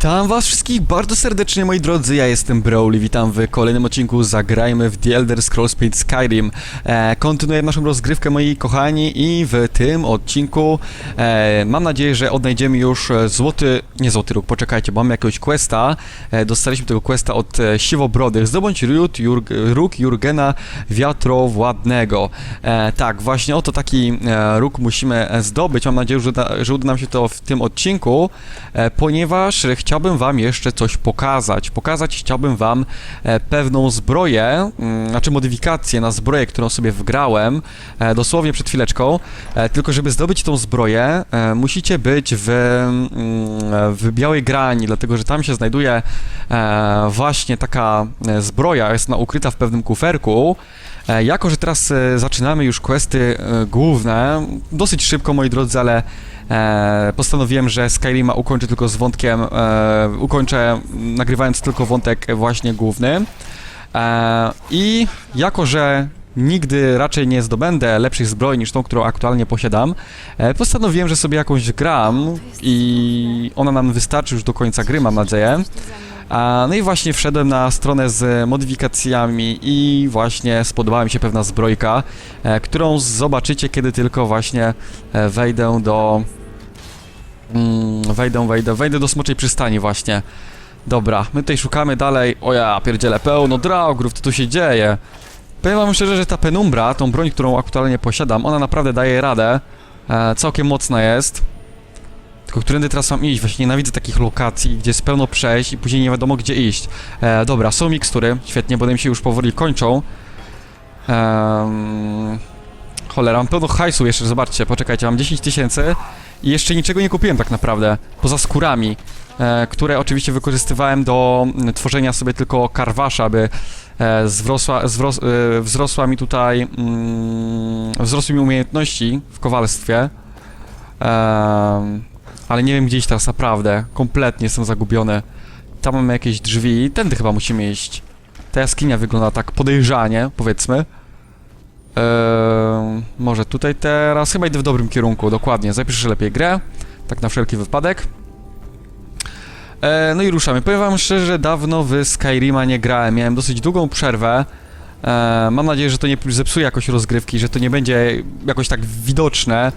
Witam was wszystkich bardzo serdecznie moi drodzy, ja jestem Broly, witam w kolejnym odcinku Zagrajmy w The Elder Scrolls 5 Skyrim. E, kontynuuję naszą rozgrywkę moi kochani i w tym odcinku e, mam nadzieję, że odnajdziemy już e, złoty, nie złoty róg, poczekajcie, bo mamy jakiegoś questa, e, dostaliśmy tego questa od e, Siwobrodych, zdobądź ród, Jurg, róg Jurgena Wiatrowładnego. E, tak, właśnie oto taki e, róg musimy e, zdobyć, mam nadzieję, że, uda, że uda nam się to w tym odcinku, e, ponieważ chciałbym wam jeszcze coś pokazać. Pokazać chciałbym wam e, pewną zbroję, mm, znaczy modyfikację na zbroję, którą sobie wgrałem e, dosłownie przed chwileczką. E, tylko żeby zdobyć tą zbroję, musicie być w, mm, w białej grani, dlatego że tam się znajduje właśnie taka zbroja, jest ona ukryta w pewnym kuferku. E, Jako, że teraz e, zaczynamy już questy e, główne, dosyć szybko moi drodzy, ale postanowiłem, że Skyrima ukończę tylko z wątkiem, ukończę nagrywając tylko wątek właśnie główny. I jako, że nigdy raczej nie zdobędę lepszych zbroi niż tą, którą aktualnie posiadam, postanowiłem, że sobie jakąś gram i ona nam wystarczy już do końca gry, mam nadzieję. No i właśnie wszedłem na stronę z modyfikacjami i właśnie spodobała mi się pewna zbrojka, e, którą zobaczycie, kiedy tylko właśnie e, wejdę do... Mm, wejdę, wejdę, wejdę do Smoczej Przystani właśnie. Dobra, my tutaj szukamy dalej. O ja, pierdziele, pełno draugów, co tu się dzieje? Powiem wam szczerze, że ta penumbra, tą broń, którą aktualnie posiadam, ona naprawdę daje radę. E, całkiem mocna jest. Tylko którędy teraz mam iść? Właśnie nienawidzę takich lokacji, gdzie jest pełno przejść i później nie wiadomo gdzie iść. E, dobra, są mikstury, świetnie, bo one mi się już powoli kończą. Ehm, cholera, mam pełno hajsu jeszcze, zobaczcie, poczekajcie, mam 10 tysięcy i jeszcze niczego nie kupiłem tak naprawdę, poza skórami, e, które oczywiście wykorzystywałem do mm, tworzenia sobie tylko karwasza, aby e, zwrosła, zwros, e, wzrosła mi tutaj, mm, wzrosły mi umiejętności w kowalstwie. Ehm, ale nie wiem gdzie iść teraz naprawdę. Kompletnie jestem zagubiony. Tam mamy jakieś drzwi. Tędy chyba musimy iść. Ta jaskinia wygląda tak podejrzanie, powiedzmy. Ehm, może tutaj teraz. Chyba idę w dobrym kierunku, dokładnie. Zapiszę lepiej grę. Tak na wszelki wypadek. E, no i ruszamy. Powiem wam szczerze, dawno w Skyrima nie grałem. Miałem dosyć długą przerwę. E, mam nadzieję, że to nie zepsuje jakoś rozgrywki, że to nie będzie jakoś tak widoczne.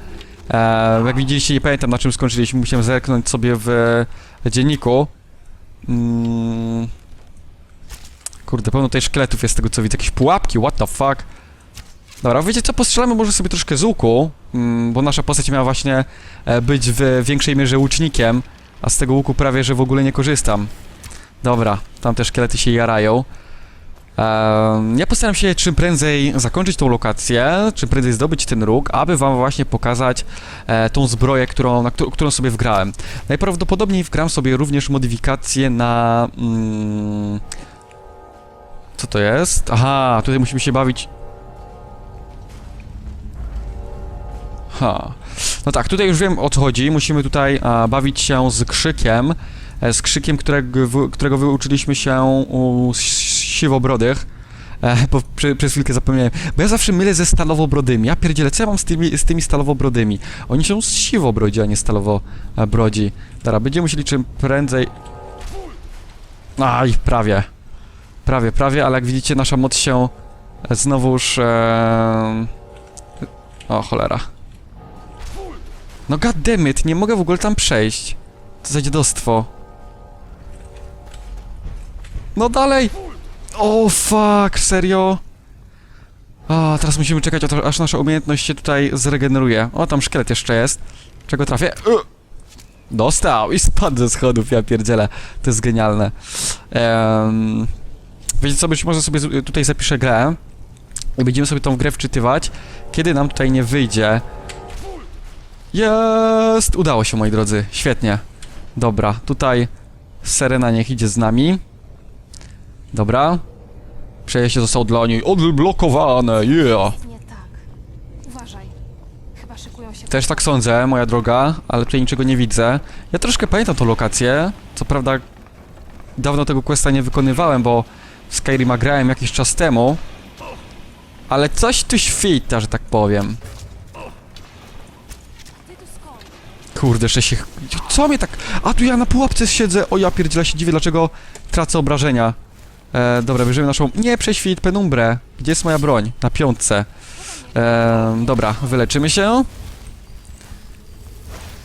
E, jak widzieliście, nie pamiętam na czym skończyliśmy, musiałem zerknąć sobie w dzienniku. Mm. Kurde, pełno tutaj szkieletów jest z tego co widzę, jakieś pułapki, what the fuck. Dobra, wiecie co, postrzelamy może sobie troszkę z łuku, mm, bo nasza postać miała właśnie e, być w większej mierze łucznikiem, a z tego łuku prawie, że w ogóle nie korzystam. Dobra, tam te szkielety się jarają. Ja postaram się czym prędzej zakończyć tą lokację, czym prędzej zdobyć ten róg, aby wam właśnie pokazać e, tą zbroję, którą, na którą, sobie wgrałem. Najprawdopodobniej wgram sobie również modyfikację na... Mm, co to jest? Aha, tutaj musimy się bawić... Ha. No tak, tutaj już wiem o co chodzi. Musimy tutaj a, bawić się z krzykiem. E, z krzykiem, którego, którego wyuczyliśmy się u siwobrodych. E, bo przez chwilkę zapomniałem. Bo ja zawsze mylę ze stalowobrodymi. Ja pierdzielę, co ja mam z tymi, z tymi stalowobrodymi? Oni są z siwobrodzi, a nie stalowobrodzi. Dobra, będziemy musieli czym prędzej... Aj, prawie. Prawie, prawie, ale jak widzicie, nasza moc się znowuż... E... O, cholera. No goddammit, nie mogę w ogóle tam przejść. To za dziadostwo. No dalej! O fuck, serio? A, teraz musimy czekać, aż- nasza umiejętność się tutaj zregeneruje. O, tam szkielet jeszcze jest. Czego trafię? U! Dostał i spadł ze schodów, ja pierdzielę. To jest genialne. Ehm, wiecie co, być może sobie tutaj zapiszę grę i będziemy sobie tą grę wczytywać, kiedy nam tutaj nie wyjdzie. Jest! Udało się, moi drodzy. Świetnie. Dobra, tutaj Serena niech idzie z nami. Dobra. Przejście zostało dla niej odblokowane, yeah! Nie tak. Uważaj. Chyba szykują się. Też tak sądzę, moja droga, ale tutaj niczego nie widzę. Ja troszkę pamiętam tą lokację. Co prawda dawno tego questa nie wykonywałem, bo w Skyrima grałem jakiś czas temu. Ale coś tu świta, że tak powiem. Ty tu skąd? Kurde, jeszcze się... Co mnie tak... A, tu ja na pułapce siedzę! O, ja pierdziela się dziwię, dlaczego tracę obrażenia. E, dobra, bierzemy naszą... Nie, prześwit, penumbrę. Gdzie jest moja broń? Na piątce. E, dobra, wyleczymy się.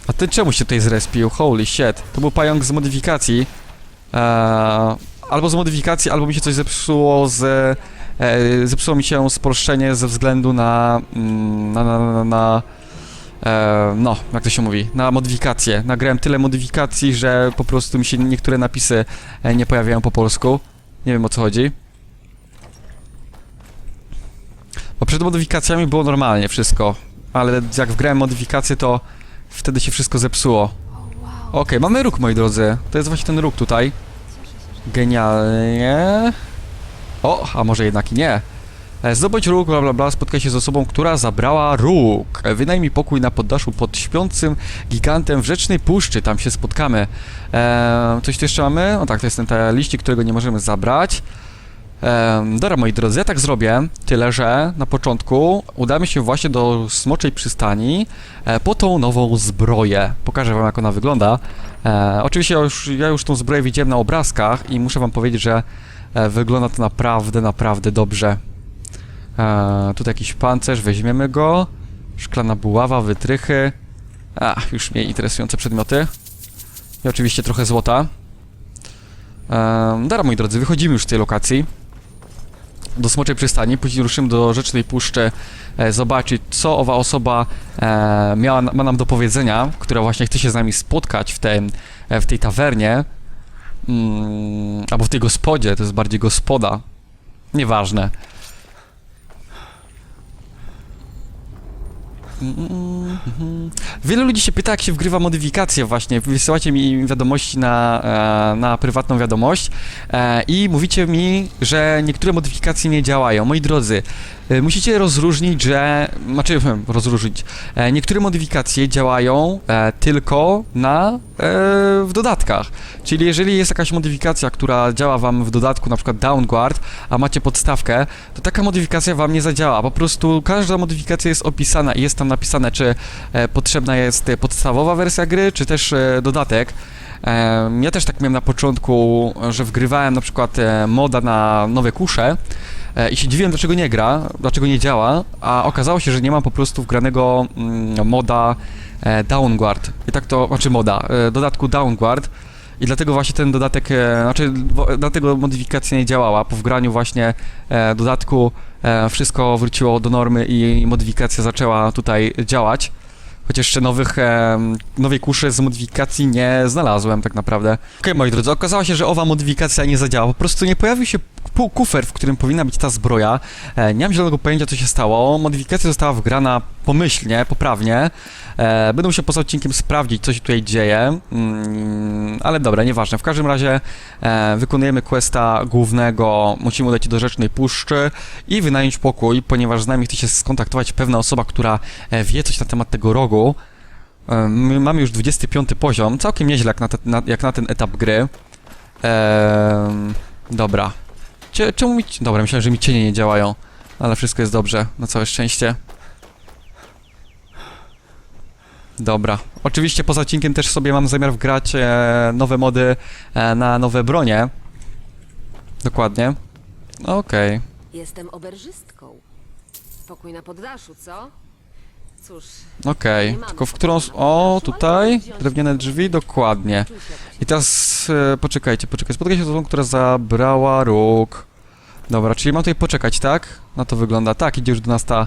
A ty czemu się tutaj zrespił? Holy shit. To był pająk z modyfikacji. E, albo z modyfikacji, albo mi się coś zepsuło z... E, zepsuło mi się spolszczenie ze względu na... mm, na, na, na, na e, no, jak to się mówi, na modyfikacje. Nagrałem tyle modyfikacji, że po prostu mi się niektóre napisy e, nie pojawiają po polsku. Nie wiem o co chodzi. Bo przed modyfikacjami było normalnie wszystko, ale jak wgrałem modyfikacje, to wtedy się wszystko zepsuło. Okej, mamy róg, moi drodzy. To jest właśnie ten róg tutaj. Genialnie. O, a może jednak i nie. E, Zdobądź róg, bla bla bla, spotkaj się z osobą, która zabrała róg. E, Wynajmij pokój na poddaszu pod śpiącym gigantem w Rzecznej Puszczy, tam się spotkamy. E, coś tu jeszcze mamy? O tak, to jest ten te liścik, którego nie możemy zabrać. Dobra, moi drodzy, ja tak zrobię, tyle że na początku udamy się właśnie do Smoczej Przystani e, po tą nową zbroję. Pokażę wam, jak ona wygląda. E, oczywiście ja już, ja już tą zbroję widziałem na obrazkach i muszę wam powiedzieć, że e, wygląda to naprawdę, naprawdę dobrze. Tutaj jakiś pancerz, weźmiemy go. Szklana buława, wytrychy. A, już mniej interesujące przedmioty. I oczywiście trochę złota. E, dobra, moi drodzy, wychodzimy już z tej lokacji. Do Smoczej Przystani, później ruszymy do Rzecznej Puszczy e, zobaczyć, co owa osoba e, miała, ma nam do powiedzenia, która właśnie chce się z nami spotkać w, tym, e, w tej tawernie. Mm, albo w tej gospodzie, to jest bardziej gospoda. Nieważne. Wiele ludzi się pyta, jak się wgrywa modyfikacje właśnie. Wysyłacie mi wiadomości na, e, na prywatną wiadomość e, i mówicie mi, że niektóre modyfikacje nie działają. Moi drodzy, e, musicie rozróżnić, że... Znaczy, hmm, rozróżnić. Niektóre modyfikacje działają tylko na... W dodatkach. Czyli jeżeli jest jakaś modyfikacja, która działa wam w dodatku, na przykład Downguard, a macie podstawkę, to taka modyfikacja wam nie zadziała. Po prostu każda modyfikacja jest opisana i jest tam napisane, czy e, potrzebna jest podstawowa wersja gry, czy też e, dodatek. E, ja też tak miałem na początku, że wgrywałem na przykład moda na nowe kusze i się dziwiłem, dlaczego nie gra, dlaczego nie działa, a okazało się, że nie mam po prostu wgranego mm, moda Downguard. I tak to, znaczy moda, dodatku Downguard. I dlatego właśnie ten dodatek, znaczy dlatego modyfikacja nie działała. Po wgraniu właśnie dodatku wszystko wróciło do normy i modyfikacja zaczęła tutaj działać. Chociaż jeszcze nowych, e, nowej kuszy z modyfikacji nie znalazłem tak naprawdę. Okej, moi drodzy, okazało się, że owa modyfikacja nie zadziała. Po prostu nie pojawił się kufer, w którym powinna być ta zbroja. E, nie mam zielonego pojęcia, co się stało. Modyfikacja została wgrana pomyślnie, poprawnie. E, będę musiał poza odcinkiem sprawdzić, co się tutaj dzieje. Mm, ale dobra, nieważne. W każdym razie e, wykonujemy questa głównego. Musimy udać się do Rzecznej Puszczy i wynająć pokój, ponieważ z nami chce się skontaktować pewna osoba, która e, wie coś na temat tego rogu. E, my mamy już 25 poziom, całkiem nieźle jak na, te, na, jak na ten etap gry. Ehm, dobra. Czemu mi... Dobra, myślałem, że mi cienie nie działają, ale wszystko jest dobrze, na całe szczęście. Dobra. Oczywiście poza odcinkiem też sobie mam zamiar wgrać e, nowe mody e, na nowe bronie. Dokładnie. Okej. Jestem oberżystką. Pokój na poddaszu, co? Cóż, Okej, tylko w którą... s- O, tutaj, drewniane drzwi, dokładnie. czuj się jakoś I teraz, e, poczekajcie, poczekaj, spotkaj się z osobą, która zabrała róg. Dobra, czyli mam tutaj poczekać, tak? Na to wygląda. Tak, idzie już do nas ta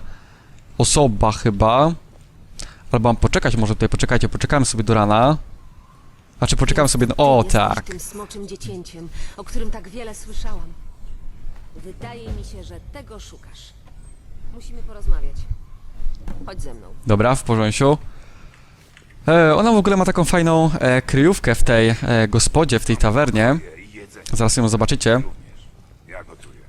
osoba chyba. Albo mam poczekać, może tutaj poczekajcie, poczekamy sobie do rana. Znaczy, poczekamy sobie... Do... O, jesteś tak. tym smoczym dziecięciem, o którym tak wiele słyszałam. Wydaje mi się, że tego szukasz. Musimy porozmawiać. Chodź ze mną. Dobra, w porządku. E, ona w ogóle ma taką fajną e, kryjówkę w tej e, gospodzie, w tej tawernie. Zaraz ją zobaczycie. Ja gotuję.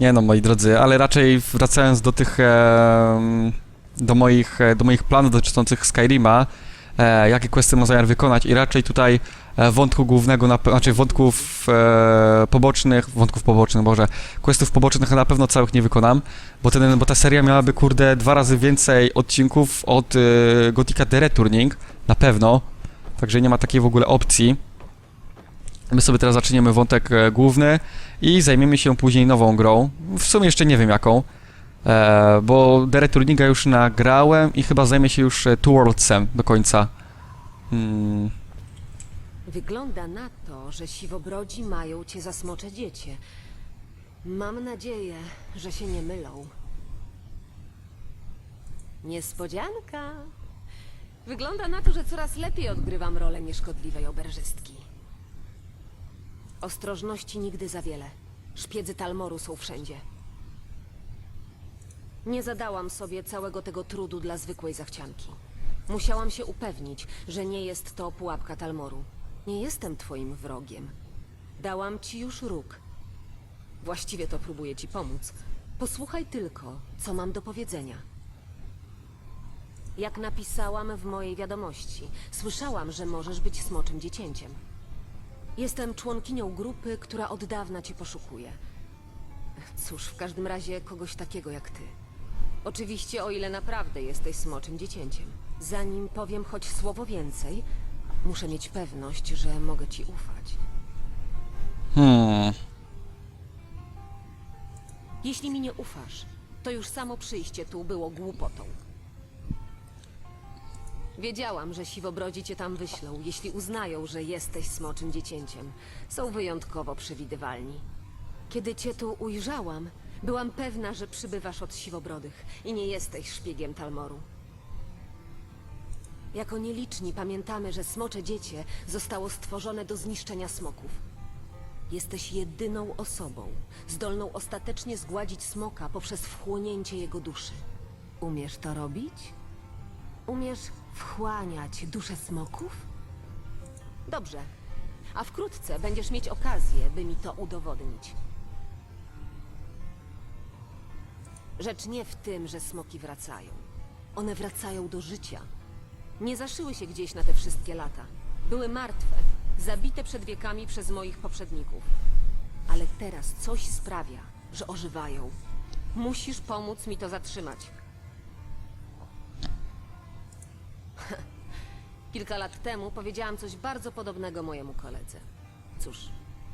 Nie no, moi drodzy, ale raczej wracając do tych, e, do moich, e, do moich planów dotyczących Skyrima, e, jakie questy ma zamiar wykonać i raczej tutaj e, wątku głównego, na, znaczy wątków e, pobocznych, wątków pobocznych, Boże, questów pobocznych na pewno całych nie wykonam, bo, ten, bo ta seria miałaby, kurde, dwa razy więcej odcinków od e, Gothica The Returning, na pewno, także nie ma takiej w ogóle opcji. My sobie teraz zaczniemy wątek e, główny i zajmiemy się później nową grą, w sumie jeszcze nie wiem jaką, e, bo The Returninga już nagrałem i chyba zajmę się już e, Two Worldsem do końca. Hmm. Wygląda na to, że siwobrodzi mają cię za smocze dziecię. Mam nadzieję, że się nie mylą. Niespodzianka. Wygląda na to, że coraz lepiej odgrywam rolę nieszkodliwej oberżystki. Ostrożności nigdy za wiele. Szpiedzy Talmoru są wszędzie. Nie zadałam sobie całego tego trudu dla zwykłej zachcianki. Musiałam się upewnić, że nie jest to pułapka Talmoru. Nie jestem twoim wrogiem. Dałam ci już róg. Właściwie to próbuję ci pomóc. Posłuchaj tylko, co mam do powiedzenia. Jak napisałam w mojej wiadomości, słyszałam, że możesz być smoczym dziecięciem. Jestem członkinią grupy, która od dawna cię poszukuje. Cóż, w każdym razie kogoś takiego jak ty. Oczywiście, o ile naprawdę jesteś smoczym dziecięciem. Zanim powiem choć słowo więcej, muszę mieć pewność, że mogę ci ufać. Hmm. Jeśli mi nie ufasz, to już samo przyjście tu było głupotą. Wiedziałam, że siwobrodzi cię tam wyślą, jeśli uznają, że jesteś smoczym dziecięciem. Są wyjątkowo przewidywalni. Kiedy cię tu ujrzałam, byłam pewna, że przybywasz od siwobrodych i nie jesteś szpiegiem Talmoru. Jako nieliczni pamiętamy, że smocze dziecię zostało stworzone do zniszczenia smoków. Jesteś jedyną osobą, zdolną ostatecznie zgładzić smoka poprzez wchłonięcie jego duszy. Umiesz to robić? Umiesz wchłaniać duszę smoków? Dobrze. A wkrótce będziesz mieć okazję, by mi to udowodnić. Rzecz nie w tym, że smoki wracają. One wracają do życia. Nie zaszyły się gdzieś na te wszystkie lata. Były martwe, zabite przed wiekami przez moich poprzedników. Ale teraz coś sprawia, że ożywają. Musisz pomóc mi to zatrzymać. Kilka lat temu powiedziałam coś bardzo podobnego mojemu koledze. Cóż,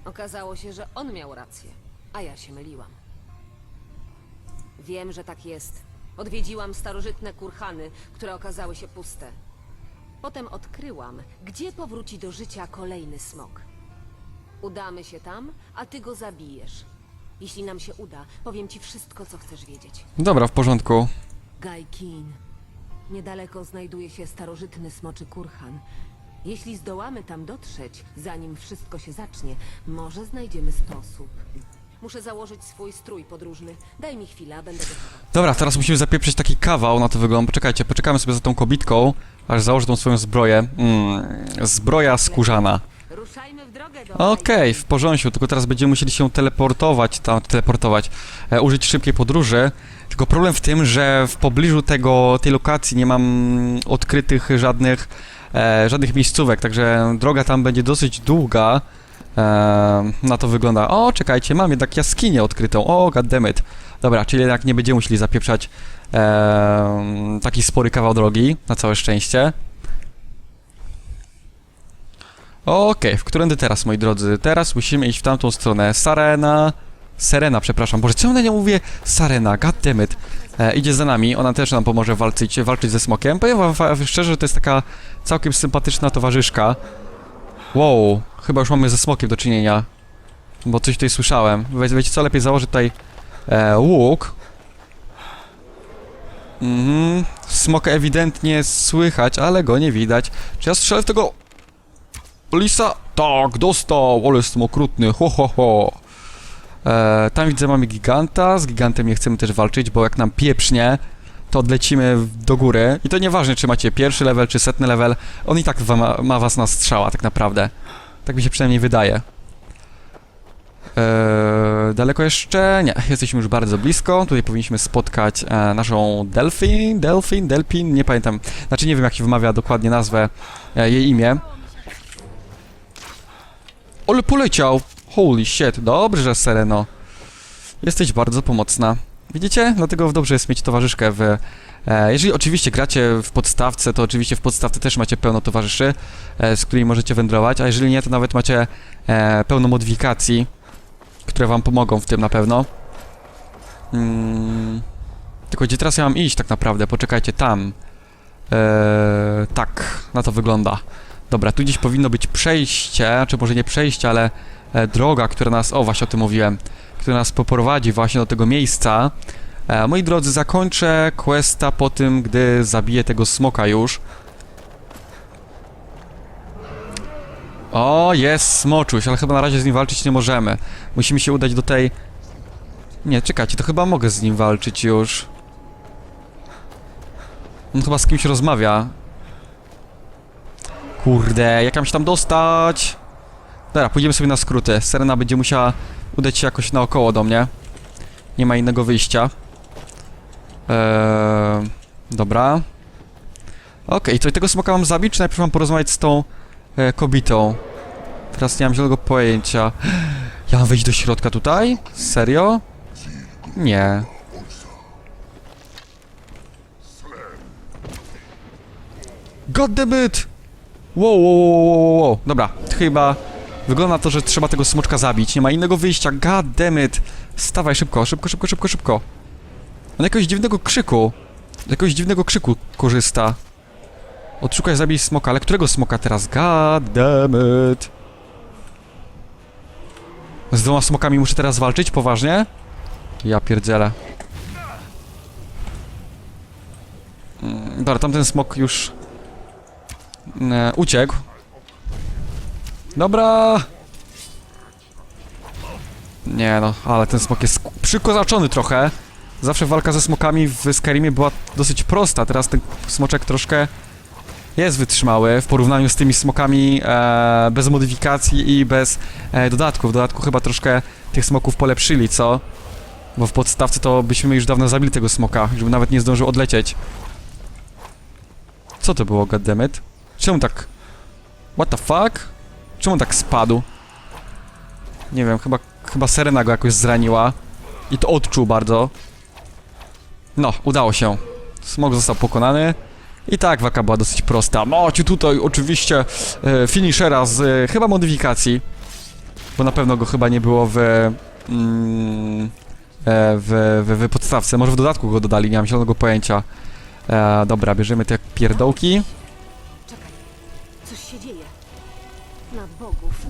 okazało się, że on miał rację, a ja się myliłam. Wiem, że tak jest. Odwiedziłam starożytne kurhany, które okazały się puste. Potem odkryłam, gdzie powróci do życia kolejny smok. Udamy się tam, a ty go zabijesz. Jeśli nam się uda, powiem ci wszystko, co chcesz wiedzieć. Dobra, w porządku. Gaikin. Niedaleko znajduje się starożytny smoczy kurhan. Jeśli zdołamy tam dotrzeć, zanim wszystko się zacznie, może znajdziemy sposób. Muszę założyć swój strój podróżny. Daj mi chwilę, a będę gotowa. Dobra, teraz musimy zapieprzyć taki kawał na to wygląda. Poczekajcie, poczekamy sobie za tą kobitką, aż założy tą swoją zbroję. Mm, zbroja skórzana. Ruszajmy w drogę do Okej, w porządku, tylko teraz będziemy musieli się teleportować, tam, teleportować, e, użyć szybkiej podróży. Tylko problem w tym, że w pobliżu tego, tej lokacji nie mam odkrytych żadnych, e, żadnych miejscówek, także droga tam będzie dosyć długa. Na to wygląda. O, czekajcie, mam jednak jaskinię odkrytą. O, goddammit. Dobra, czyli jednak nie będziemy musieli zapieprzać e, taki spory kawał drogi, na całe szczęście. Okej, w którędy teraz, moi drodzy? Teraz musimy iść w tamtą stronę. Sarena... Serena, przepraszam. Boże, czemu na nie mówię Sarena? Goddammit. E, idzie za nami, ona też nam pomoże walczyć, walczyć ze smokiem. Powiem wam szczerze, że to jest taka całkiem sympatyczna towarzyszka. Wow, chyba już mamy ze smokiem do czynienia. Bo coś tutaj słyszałem. Wie- Wiecie co, lepiej założę tutaj e, łuk. Mhm. Smoka ewidentnie słychać, ale go nie widać. Czy ja strzelę w tego Lisa? Tak, dostał, ale jestem okrutny, ho ho ho. E, tam widzę mamy giganta, z gigantem nie chcemy też walczyć, bo jak nam pieprznie, to odlecimy do góry. I to nieważne, czy macie pierwszy level, czy setny level, on i tak ma, ma was na strzała, tak naprawdę. Tak mi się przynajmniej wydaje. Eee, daleko jeszcze? Nie, jesteśmy już bardzo blisko. Tutaj powinniśmy spotkać e, naszą Delphin, Delphin, Delpin, nie pamiętam. Znaczy nie wiem jak się wymawia dokładnie nazwę, e, jej imię. Ale poleciał! Holy shit, dobrze Sereno. Jesteś bardzo pomocna. Widzicie? Dlatego dobrze jest mieć towarzyszkę w... E, jeżeli oczywiście gracie w podstawce, to oczywiście w podstawce też macie pełno towarzyszy, e, z którymi możecie wędrować, a jeżeli nie, to nawet macie e, pełno modyfikacji, które wam pomogą w tym na pewno. Mm, tylko gdzie teraz ja mam iść tak naprawdę? Poczekajcie, tam. Tak, na to wygląda. Dobra, tu gdzieś powinno być przejście, czy może nie przejście, ale droga, która nas, o właśnie o tym mówiłem, która nas poprowadzi właśnie do tego miejsca. E, moi drodzy, zakończę questa po tym, gdy zabiję tego smoka już. O, jest smoczuś, ale chyba na razie z nim walczyć nie możemy. Musimy się udać do tej... Nie, czekajcie, to chyba mogę z nim walczyć już. On chyba z kimś rozmawia. Kurde, jak mam się tam dostać? Dobra, pójdziemy sobie na skróty. Serena będzie musiała udać się jakoś naokoło do mnie. Nie ma innego wyjścia. Eee, dobra. Okej, to i tego smoka mam zabić, czy najpierw mam porozmawiać z tą e, kobietą? Teraz nie mam zielonego pojęcia. Ja mam wejść do środka tutaj? Serio? Nie. God damn it! Wow, wow, wow, wow, wow. Dobra, chyba wygląda to, że trzeba tego smoczka zabić. Nie ma innego wyjścia. God damn it! Stawaj szybko, szybko, szybko, szybko, szybko. On jakiegoś dziwnego krzyku. Jakiegoś dziwnego krzyku korzysta. Odszukaj, zabij smoka, ale którego smoka teraz? God damn it! Z dwoma smokami muszę teraz walczyć? Poważnie? Ja pierdzielę. Mm, Dobra, tamten smok już... E, uciekł. Dobra! Nie no, ale ten smok jest przykozaczony trochę. Zawsze walka ze smokami w Skyrimie była dosyć prosta, teraz ten smoczek troszkę jest wytrzymały w porównaniu z tymi smokami e, bez modyfikacji i bez e, dodatków. W dodatku chyba troszkę tych smoków polepszyli, co? Bo w podstawce to byśmy już dawno zabili tego smoka, żeby nawet nie zdążył odlecieć. Co to było, goddammit? Czemu tak... What the fuck? Czemu on tak spadł? Nie wiem, chyba, chyba Serena go jakoś zraniła. I to odczuł bardzo. No, udało się. Smok został pokonany. I tak walka była dosyć prosta. Macie tutaj oczywiście e, finishera z e, chyba modyfikacji. Bo na pewno go chyba nie było w, mm, e, w, w, w podstawce. Może w dodatku go dodali, nie mam zielonego pojęcia. E, dobra, bierzemy te pierdołki. Bogów.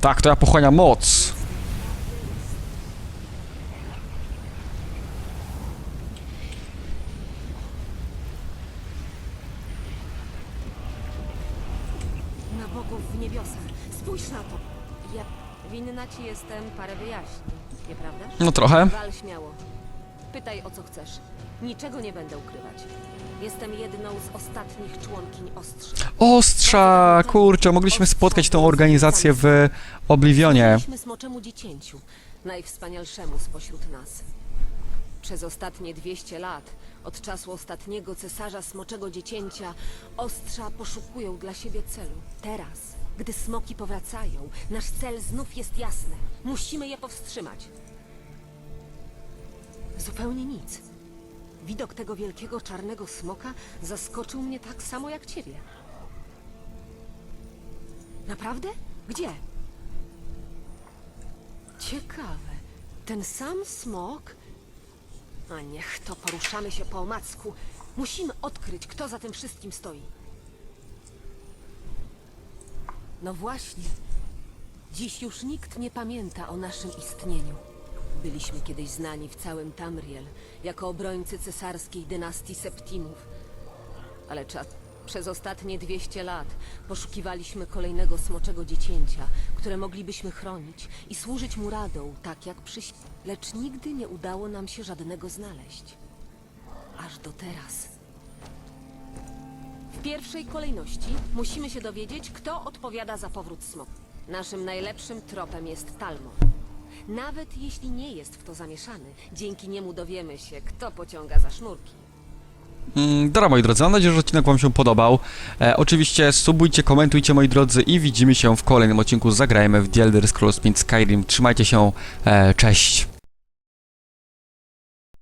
Tak, to ja pochłaniam moc. Na bogów w niebiosach. Spójrz na to. Ja winna ci jestem parę wyjaśnień, nieprawda? No trochę. Wal śmiało. Pytaj o co chcesz. Niczego nie będę ukrywać. Jestem jedną z ostatnich członkiń ostrza. Ostrza! Kurczę, mogliśmy spotkać tą organizację w Oblivionie. Służyliśmy smoczemu dziecięciu, najwspanialszemu spośród nas. Przez ostatnie 200 lat, od czasu ostatniego cesarza smoczego dziecięcia, ostrza poszukują dla siebie celu. Teraz, gdy smoki powracają, nasz cel znów jest jasny. Musimy je powstrzymać. Zupełnie nic. Widok tego wielkiego czarnego smoka zaskoczył mnie tak samo jak ciebie. Naprawdę? Gdzie? Ciekawe. Ten sam smok? A niech to poruszamy się po omacku. Musimy odkryć, kto za tym wszystkim stoi. No właśnie. Dziś już nikt nie pamięta o naszym istnieniu. Byliśmy kiedyś znani w całym Tamriel jako obrońcy cesarskiej dynastii Septimów. Ale czas. Przez ostatnie 200 lat poszukiwaliśmy kolejnego smoczego dziecięcia, które moglibyśmy chronić i służyć mu radą, tak jak przy... Lecz nigdy nie udało nam się żadnego znaleźć. Aż do teraz. W pierwszej kolejności musimy się dowiedzieć, kto odpowiada za powrót smoka. Naszym najlepszym tropem jest Talmor. Nawet jeśli nie jest w to zamieszany, dzięki niemu dowiemy się, kto pociąga za sznurki. Mm, Dobra, moi drodzy, mam nadzieję, że odcinek Wam się podobał. E, oczywiście subujcie, komentujcie, moi drodzy, i widzimy się w kolejnym odcinku. Zagrajmy w The Elder Scrolls 5 Skyrim. Trzymajcie się, e, cześć!